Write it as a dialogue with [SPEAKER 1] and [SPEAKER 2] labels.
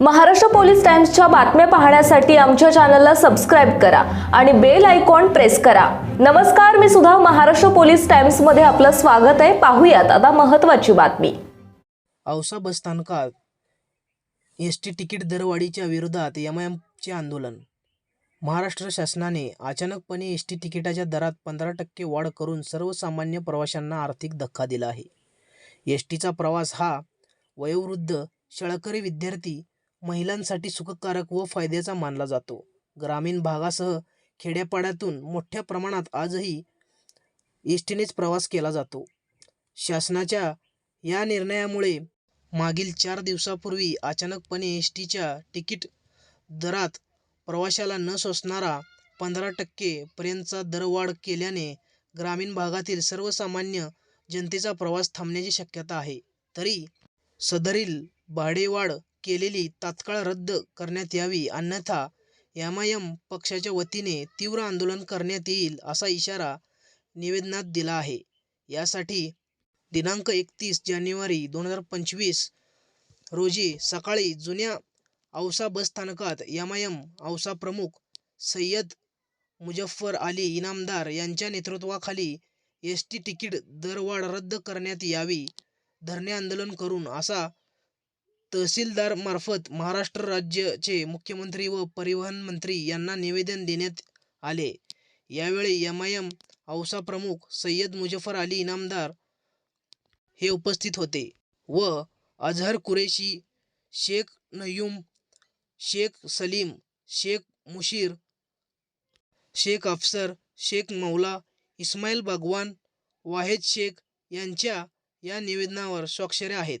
[SPEAKER 1] Maharashtra police टाइम्सच्या बातम्या पाहण्यासाठी आमच्या चॅनलला सबस्क्राईब करा आणि बेल आयकॉन प्रेस करा. नमस्कार मी सुद्धा महाराष्ट्र पोलीस टाइम्समध्ये आपलं स्वागत आहे. पाहूयात आता महत्त्वाची बातमी.
[SPEAKER 2] औसा बसस्थानकात एस टी तिकीट दरवाढीच्या विरोधात एम आय एमचे आंदोलन. महाराष्ट्र शासनाने अचानकपणे एस टी तिकिटाच्या दरात पंधरा टक्के वाढ करून सर्वसामान्य प्रवाशांना आर्थिक धक्का दिला आहे. एस टीचा प्रवास हा वयोवृद्ध शाळकरी विद्यार्थी महिलांसाठी सुखकारक व फायद्याचा मानला जातो. ग्रामीण भागासह खेड्यापाड्यातून मोठ्या प्रमाणात आजही एस टीनेच प्रवास केला जातो. शासनाच्या या निर्णयामुळे मागील चार दिवसापूर्वी अचानकपणे एस टीच्या तिकीट दरात प्रवाशाला न सोसणारा पंधरा टक्केपर्यंतचा दरवाढ केल्याने ग्रामीण भागातील सर्वसामान्य जनतेचा प्रवास थांबण्याची शक्यता आहे. तरी सदरील भाडेवाढ केलेली तात्काळ रद्द करण्यात यावी अन्यथा एमआयएम पक्षाच्या वतीने तीव्र आंदोलन करण्यात येईल असा इशारा निवेदनात दिला आहे. यासाठी दिनांक एकतीस जानेवारी दोन हजार पंचवीस रोजी सकाळी जुन्या औसा बसस्थानकात एमआयएम आय औसा प्रमुख सय्यद मुजफ्फर अली इनामदार यांच्या नेतृत्वाखाली एस टी तिकीट दरवाढ रद्द करण्यात यावी धरणे आंदोलन करून असा तहसीलदार मार्फत महाराष्ट्र राज्याचे मुख्यमंत्री व परिवहन मंत्री यांना निवेदन देण्यात आले. यावेळी एम आय एम औसा प्रमुख सय्यद मुजफ्फर अली इनामदार हे उपस्थित होते व अझहर कुरेशी शेख नयूम शेख सलीम शेख मुशीर शेख अफसर शेख मौला इस्माईल भगवान वाहेद शेख यांच्या या निवेदनावर स्वाक्षऱ्या आहेत.